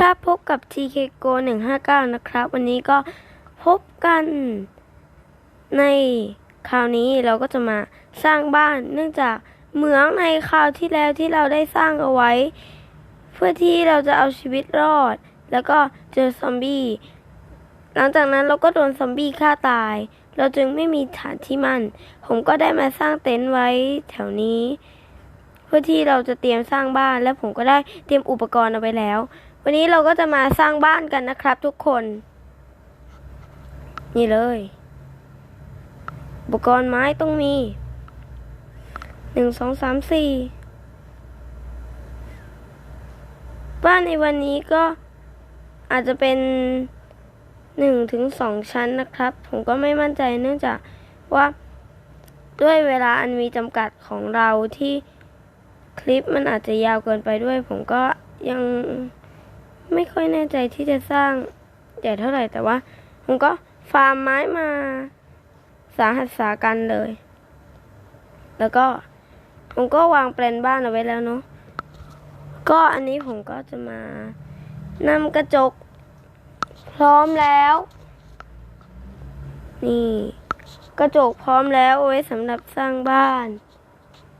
ครับพบกับ TK Go 159 นะครับ วันนี้ก็พบกันในคราวนี้เราก็จะมาสร้างบ้าน เนื่องจากเหมืองในคราวที่แล้วที่เราได้สร้างเอาไว้ เพื่อที่เราจะเอาชีวิตรอด แล้วก็เจอซอมบี้ หลังจากนั้นเราก็โดนซอมบี้ฆ่าตาย เราจึงไม่มีฐานที่มั่น ผมก็ได้มาสร้างเต็นท์ไว้แถวนี้ เพื่อที่เราจะเตรียมสร้างบ้านและผมก็ได้เตรียมอุปกรณ์เอาไว้แล้ว วันนี้เราก็จะมาสร้างบ้านกันนะครับทุกคน นี่เลย อุปกรณ์ไม้ต้องมีหนึ่งสองสามสี่บ้านในวันนี้ก็อาจจะเป็นหนึ่งถึงสองชั้นนะครับ ผมก็ไม่มั่นใจเนื่องจากว่าด้วยเวลาอันมีจำกัดของเราที่คลิปมันอาจจะยาวเกินไปด้วย ผมก็ยัง ไม่ค่อยแน่ใจที่จะสร้างใหญ่เท่าไหร่แต่ว่าผมก็ฟาร์มไม้มาสาหัสสากันเลย แล้วก็ผมก็วางแปลนบ้านเอาไว้แล้วเนาะก็อันนี้ผมก็จะมานำกระจก พร้อมแล้ว นี่ กระจกพร้อมแล้วไว้สำหรับสร้างบ้าน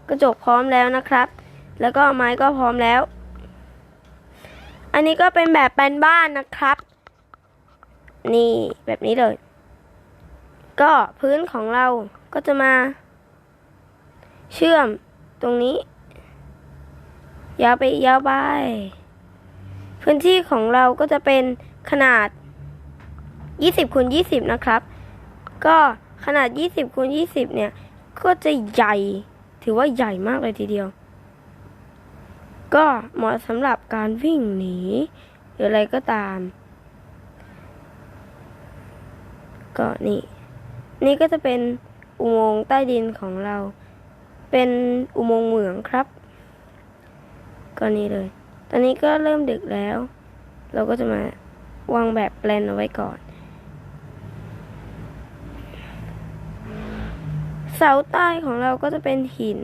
กระจกพร้อมแล้วนะครับ แล้วก็ไม้ก็พร้อมแล้ว อันนี้ก็เป็นแบบแปลนบ้านนะครับ นี่แบบนี้เลย ก็พื้นของเราก็จะมา เชื่อมตรงนี้ ยาวไปยาวไป พื้นที่ของเราก็จะเป็นขนาด 20คูณ20 นะครับ ก็ขนาด 20คูณ20 เนี่ย ก็จะใหญ่ ถือว่าใหญ่มากเลยทีเดียว ก็เหมาะสำหรับการวิ่งหนี หรืออะไรก็ตาม ก็นี่ นี่ก็จะเป็นอุโมงค์ใต้ดินของเรา เป็นอุโมงค์เหมืองครับ ก็นี่เลย ตอนนี้ก็เริ่มดึกแล้ว เราก็จะมาวางแบบแปลนเอาไว้ก่อน เสาใต้ของเราก็จะเป็นหิน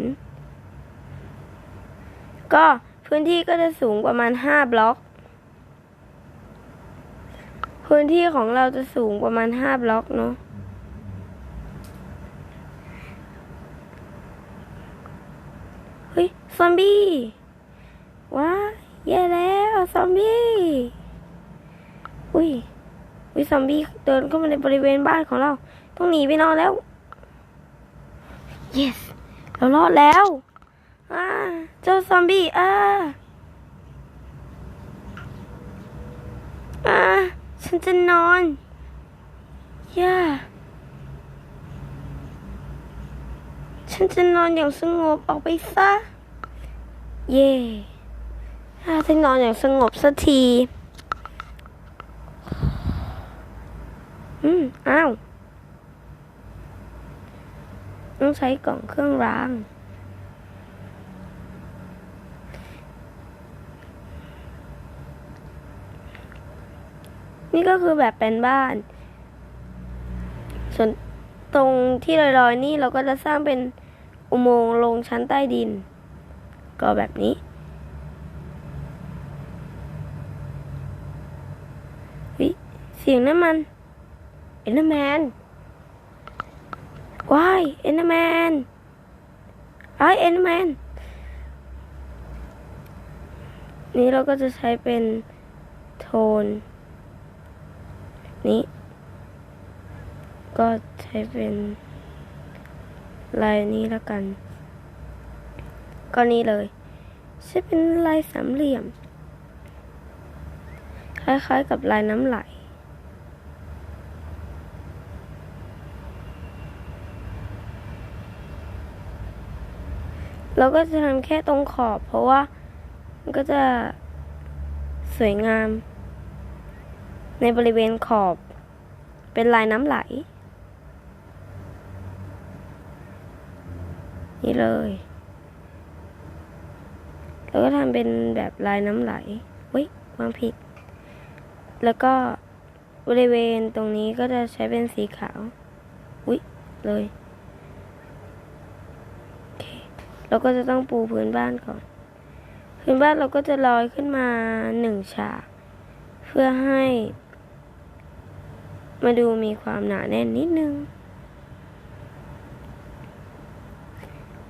ก็ พื้นที่ก็จะสูงประมาณห้าบล็อก พื้นที่ของเราจะสูงประมาณห้าบล็อกเนาะเฮ้ย ซอมบี้ว้าแย่แล้ว ซอมบี้ อุ้ยอุ้ยซอมบี้เดินเข้ามาในบริเวณบ้านของเรา ต้องหนีไปนอนแล้ว yes เรารอดแล้ว อ่าเจ้าซอมบี้อ่าอ่าฉันจะนอนย่าฉันจะนอนอย่างสงบออกไปซะ เย่ถ้าฉันนอนอย่างสงบสักที อืม อ้าว ต้องใช้กล่องเครื่องราง นี่ก็คือแบบเป็นบ้าน ส่วนตรงที่ลอยๆ นี่เราก็จะสร้างเป็นอุโมงค์ลงชั้นใต้ดิน ก็แบบนี้วิเสียงน้ำมัน เอ็นเดอร์แมนว้ายเอ็นเดอร์แมนไอเอ็นเดอร์แมน นี่เราก็จะใช้เป็นโทน นี้ ก็ใช้เป็นลายนี้แล้วกัน ก็นี้เลย ใช้เป็นลายสามเหลี่ยม คล้ายๆกับลายน้ำไหลเราก็จะทำแค่ตรงขอบเพราะว่ามันก็จะสวยงาม ในบริเวณขอบเป็นลายน้ำไหล นี่เลยแล้วก็ทำเป็นแบบลายน้ำไหลเว้ยวางผิด แล้วก็บริเวณตรงนี้ก็จะใช้เป็นสีขาวอุ้ยเลยโอเคเราก็จะต้องปูพื้นบ้านก่อน พื้นบ้านเราก็จะลอยขึ้นมาหนึ่งฉาก เพื่อให้ มาดูมีความหนาแน่นนิดนึง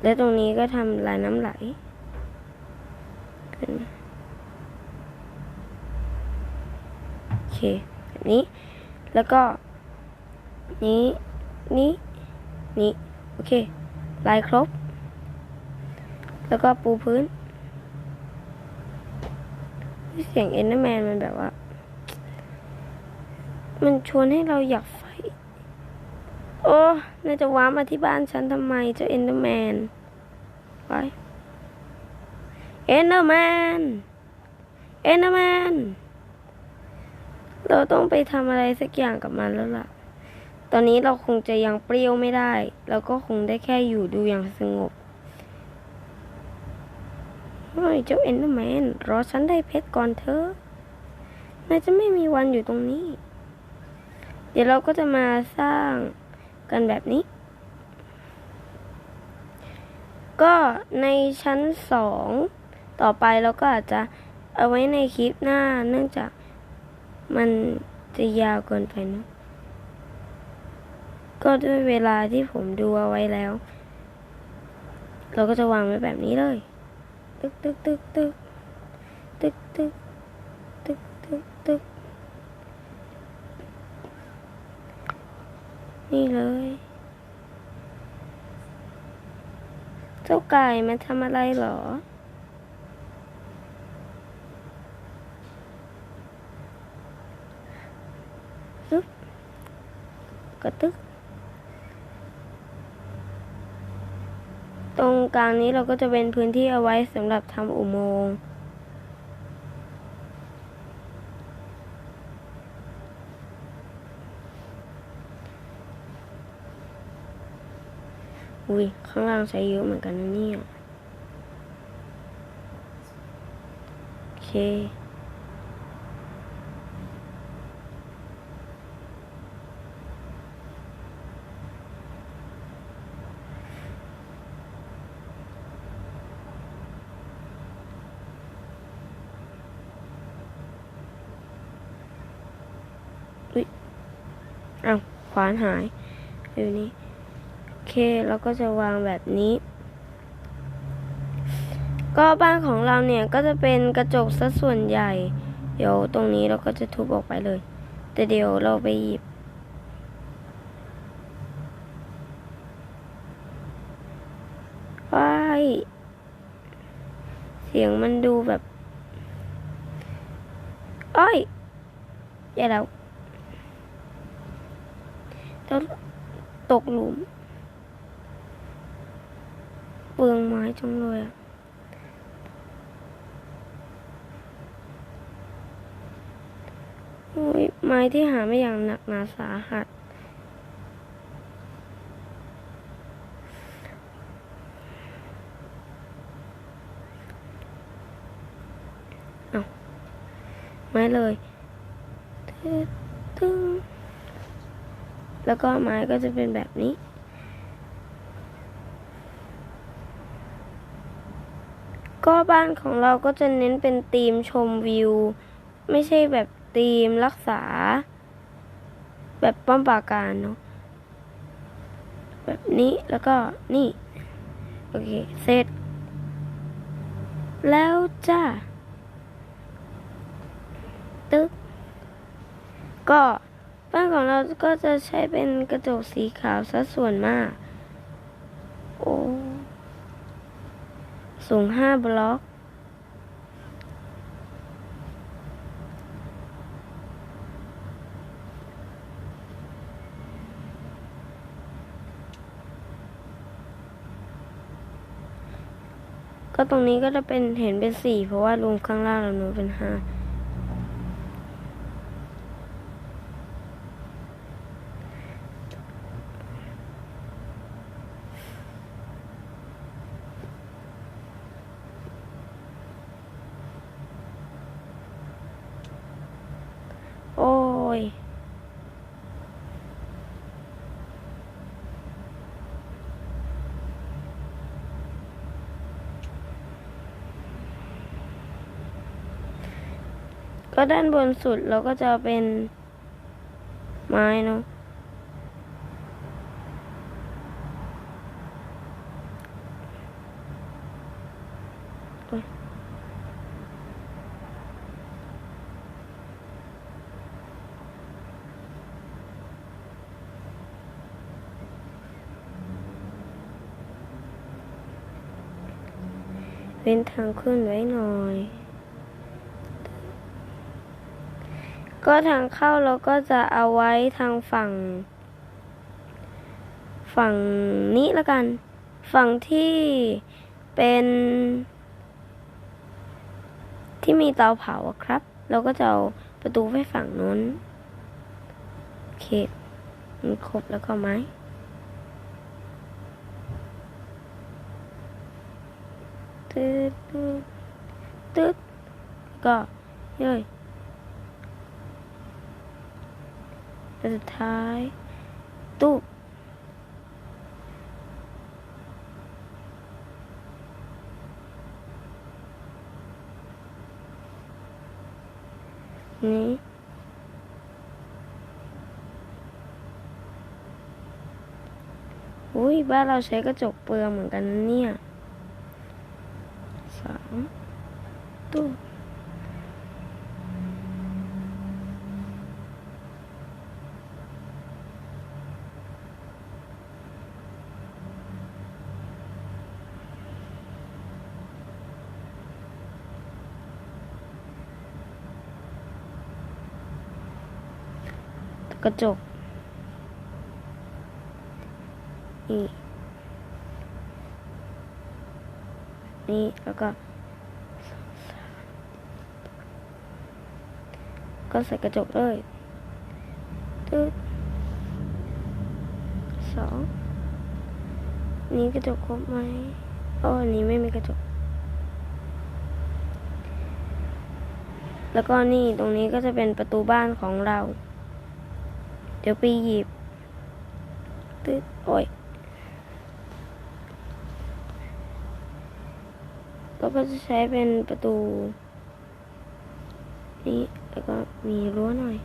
และตรงนี้ก็ทำลายน้ำไหลโอเคแบบนี้ แล้วก็ นี้ นี้ นี้ โอเค ลายครบ แล้วก็ปูพื้น เสียงเอ็นเดอร์แมนมันแบบว่า มันชวนให้เราอยากไฟ โอ้น่าจะว้ามาที่บ้านฉันทำไมเจ้าเอ็นเดอร์แมนไปเอ็นเดอร์แมน เอ็นเดอร์แมน เราต้องไปทำอะไรสักอย่างกับมันแล้วล่ะ ตอนนี้เราคงจะยังเปรี้ยวไม่ได้ เราก็คงได้แค่อยู่ดูอย่างสงบเฮ้ยเจ้าเอ็นเดอร์แมน รอฉันได้เพชรก่อนเถอะนายจะไม่มีวันอยู่ตรงนี้ เดี๋ยวเราก็จะมาสร้างกันแบบนี้ ก็ในชั้นสองต่อไปเราก็อาจจะเอาไว้ในคลิปหน้า เนื่องจากมันจะยาวเกินไปนะก็ด้วยเวลาที่ผมดูเอาไว้แล้ว เราก็จะวางไว้แบบนี้เลย ตึกตึกตึกตึกตึกตึกตึกตึกตึก นี่เลย เจ้าไก่มันทำอะไรเหรอซึบกระตึกตรงกลางนี้เราก็จะเป็นพื้นที่เอาไว้สำหรับทำอุโมงค์ อุ้ยข้างล่างใช้เยอะเหมือนกันนะเนี่ย โอเคอุ้ยเอาวขวานหายอยู่นี่ เคเราก็จะวางแบบนี้ ก็บ้านของเราเนี่ยก็จะเป็นกระจกซะส่วนใหญ่ เดี๋ยวตรงนี้เราก็จะทุบออกไปเลย แต่เดี๋ยวเราไปหยิบว้ายเสียงมันดูแบบ อ้อยอย่าแล้วตกหลุม ปลืองไม้จังเลยอะโอ้ยไม้ที่หาไม่อย่างหนักหนาสาหัส เอาไม้เลยตึ๊ดตึ้งแล้วก็ไม้ก็จะเป็นแบบนี้ ก็บ้านของเราก็จะเน้นเป็นธีมชมวิว ไม่ใช่แบบธีมรักษา แบบป้อมปราการเนาะแบบนี้แล้วก็นี่ โอเค เสร็จ แล้วจ้าตึ๊กก็บ้านของเราก็จะใช้เป็นกระจกสีขาวซะส่วนมาก โอ้ สูงห้าบล็อก ก็ตรงนี้ก็จะเป็นเห็นเป็นสี่เพราะว่ารวมข้างล่างเราหนูเป็นห้า โอ้ย ก็ด้านบนสุดเราก็จะเป็นไม้เนาะเว้นทางขึ้นไว้หน่อย ก็ทางเข้าเราก็จะเอาไว้ทางฝั่ง ฝั่งนี้ล้วกัน ฝั่งที่เป็นที่มีเตาเผาอะครับ เราก็จะเอาประตูไว้ฝั่งนู้นโอเคมันครบแล้วก็ไหมตึ๊ดตึ๊ดตึ๊ดก็เย้ย แล้วสุดท้ายตู้นี้อุ้ยบ้านเราใช้กระจกเปลืองเหมือนกันเนี่ยสามตู้ กระจกนี่นี่แล้วก็ ก็ใส่กระจกเลยตึ๊ดสองนี้กระจกครบไหมอ๋อนนี้ไม่มีกระจก แล้วก็นี่ตรงนี้ก็จะเป็นประตูบ้านของเรา เดี๋ยวไปหยิบตึ๊ดโอ้ยก็จะใช้เป็นประตู นี่แล้วก็มีรั้วหน่อย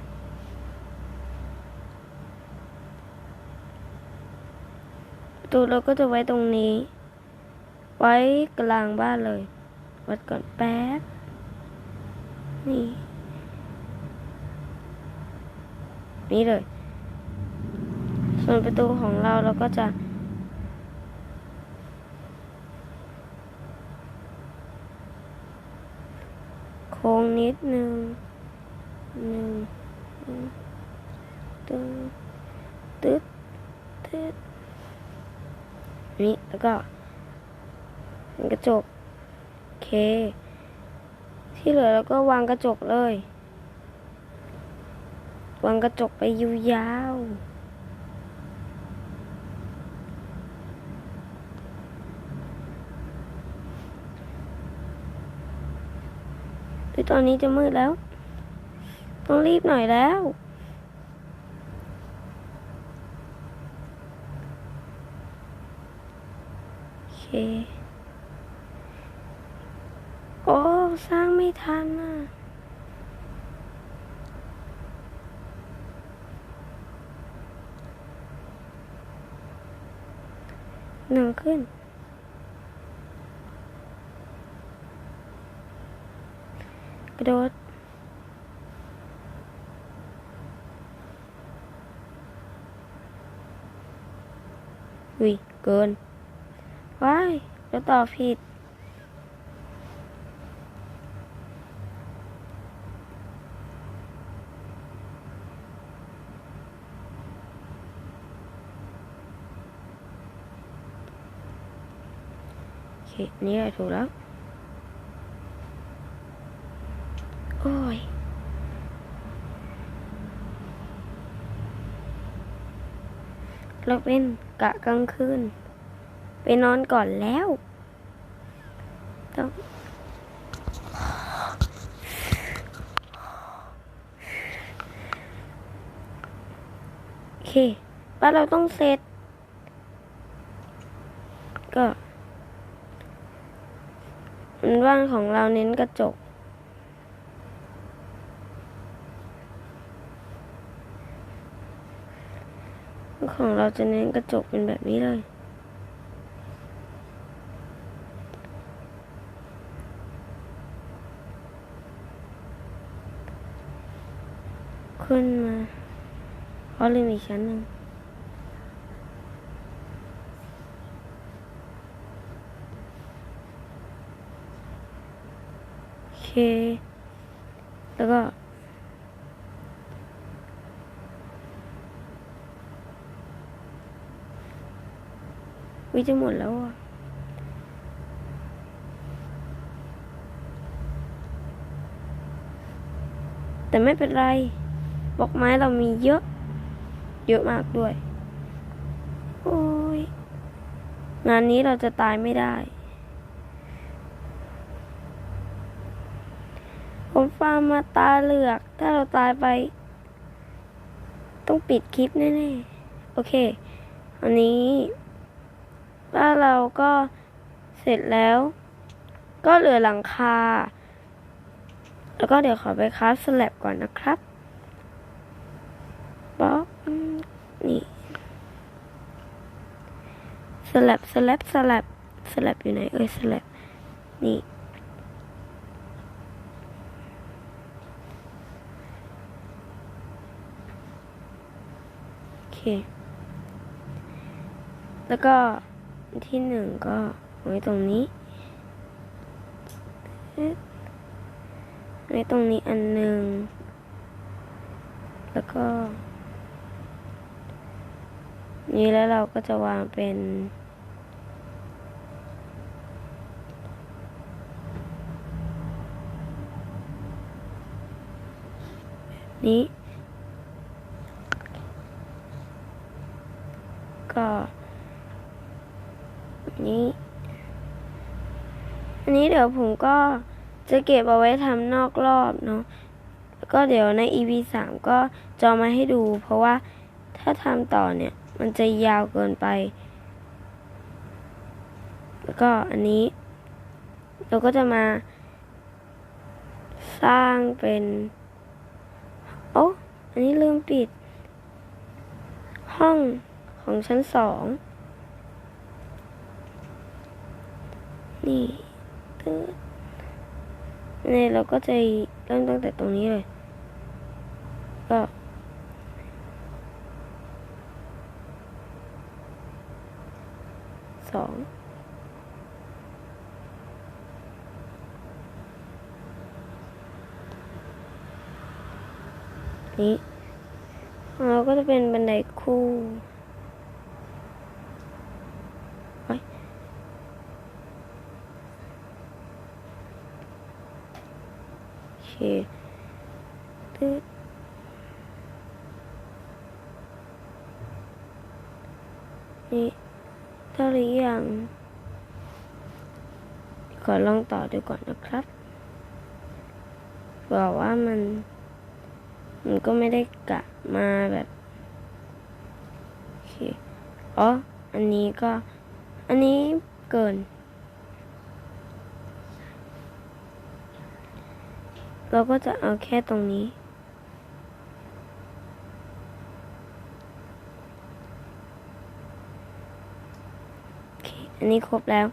ประตูเราก็จะไว้ตรงนี้ ไว้กลางบ้านเลย วัดก่อนแป๊บ นี่ นี่เลย ส่วนประตูของเราเราก็จะ โค้งนิดนึงหนึ่งตึ๊ดตึ๊ดตึ๊ดนี่แล้วก็กระจกโอเค ที่เหลือเราก็วางกระจกเลย วางกระจกไปยาวๆ เฮ้ยตอนนี้จะมืดแล้ว ต้องรีบหน่อยแล้ว โอเคโอ้สร้างไม่ทันอะหนังขึ้น กระโดดวิเกิน ว้ายแล้วตอบผิด โอเค นี่ถูกแล้ว โอ้ย เราเป็นกะกลางคืน ไปนอนก่อนแล้ว ต้องโอเคบ้านเราต้องเสร็จก็บ้านของเราเน้นกระจก ของเราจะเน้นกระจกเป็นแบบนี้เลยขึ้นมาเพราะลืมอีกชั้นหนึ่งโอเค แล้วก็ วิจะหมดแล้วอะแต่ไม่เป็นไรบล็อกไม้เรามีเยอะ เยอะมากด้วย โอ้ย งานนี้เราจะตายไม่ได้ ผมฟาร์มมาตาเหลือก ถ้าเราตายไป ต้องปิดคลิปแน่ ๆ โอเค อันนี้ บ้านเราก็เสร็จแล้ว ก็เหลือหลังคา แล้วก็เดี๋ยวขอไปคราฟสแลบก่อนนะครับป๊อกนี่สแลบสแลบสแลบสแลบอยู่ไหนเอ้ยสแลบนี่โอเค แล้วก็ ที่หนึ่งก็ไว้ตรงนี้ ไว้ตรงนี้อันหนึ่ง แล้วก็ นี่แล้วเราก็จะวางเป็นนี้ ก็อันนี้ อั นี้เดี๋ยวผมก็จะเก็บเอาไว้ทำนอกรอบเนาะก็เดี๋ยวใน EP สามก็จะเอมาให้ดู เพราะว่าถ้าทำต่อเนี่ย มันจะยาวเกินไป แล้วก็อันนี้ เราก็จะมา สร้างเป็น โอ้อันนี้ลืมปิด ห้องของชั้นสอง นี่ ตึ๊ดนี่เราก็จะเริ่มตั้งแต่ตรงนี้เลย ก็สองนี้เราก็จะเป็นบันไดคู่เฮ้ยโอ เคตึ๊ดนี่เท่าหรือยัง ขอลองต่อดูก่อนนะครับ บอกว่ามัน มันก็ไม่ได้กะมาแบบโอเคอ๋อ อันนี้ก็ อันนี้เกิน เราก็จะเอาแค่ตรงนี้โอเคอันนี้ครบแล้ว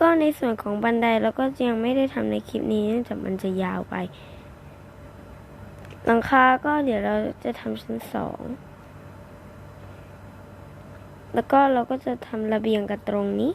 ก็ในส่วนของบันไดเราก็ยังไม่ได้ทำในคลิปนี้เนื่องจากมันจะยาวไป หลังคาก็เดี๋ยวเราจะทำชั้นสอง แล้วก็เราก็จะทำระเบียงกันตรงนี้